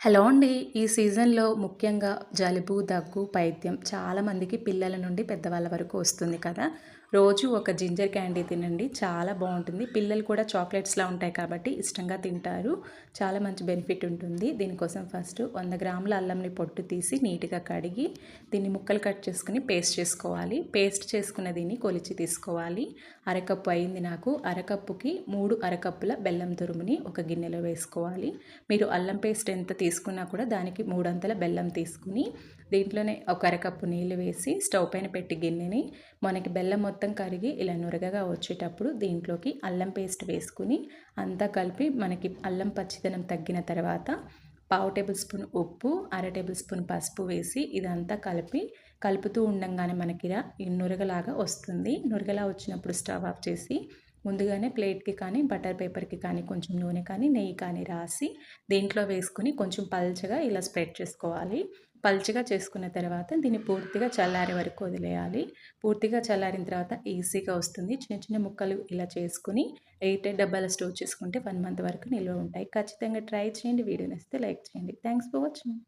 Hello అండి. ఈ సీజన్‌లో ముఖ్యంగా జలుబు, దగ్గు, పైత్యం చాలామందికి పిల్లల నుండి పెద్దవాళ్ళ వరకు వస్తుంది కదా! రోజు ఒక జింజర్ క్యాండీ తినండి. చాలా బాగుంటుంది పిల్లలు కూడా చాక్లెట్స్‌లా ఉంటాయి కాబట్టి ఇష్టంగా తింటారు. చాలా మంచి బెనిఫిట్ ఉంటుంది. దీనికోసం ఫస్ట్ వంద గ్రాముల అల్లంని పొట్టు తీసి నీట్‌గా కడిగి దీన్ని ముక్కలు కట్ చేసుకుని పేస్ట్ చేసుకోవాలి. పేస్ట్ చేసుకున్న దీన్ని కొలిచి తీసుకోవాలి. అరకప్పు అయింది నాకు. అరకప్పుకి మూడు అరకప్పుల బెల్లం తురుముని ఒక గిన్నెలో వేసుకోవాలి. మీరు అల్లం పేస్ట్ ఎంత తీసుకున్నా కూడా దానికి మూడంతల బెల్లం తీసుకుని దీంట్లోనే ఒక అరకప్పు నీళ్ళు వేసి స్టవ్ పైన పెట్టి గిన్నెని మనకి బెల్లం మొత్తం కరిగి ఇలా నురగగా వచ్చేటప్పుడు దీంట్లోకి అల్లం పేస్ట్ వేసుకుని అంతా కలిపి మనకి అల్లం పచ్చిదనం తగ్గిన తర్వాత పావు టేబుల్ స్పూన్ ఉప్పు అర టేబుల్ స్పూన్ పసుపు వేసి ఇదంతా కలిపి కలుపుతూ ఉండంగానే మనకి నురగలాగా వస్తుంది. నురగలా వచ్చినప్పుడు స్టవ్ ఆఫ్ చేసి ముందుగానే ప్లేట్కి కానీ బటర్ పేపర్కి కానీ కొంచెం నూనె కానీ నెయ్యి కానీ రాసి దీంట్లో వేసుకుని కొంచెం పల్చగా ఇలా స్ప్రెడ్ చేసుకోవాలి. పల్చగా చేసుకున్న తర్వాత దీన్ని పూర్తిగా చల్లారే వరకు వదిలేయాలి. పూర్తిగా చల్లారిన తర్వాత ఈజీగా వస్తుంది. చిన్న చిన్న ముక్కలు ఇలా చేసుకుని ఎయిట్ డబ్బాల స్టోర్ చేసుకుంటే వన్ మంత్ వరకు నిల్వ ఉంటాయి. ఖచ్చితంగా ట్రై చేయండి. వీడియో నచ్చితే లైక్ చేయండి. Thanks for watching.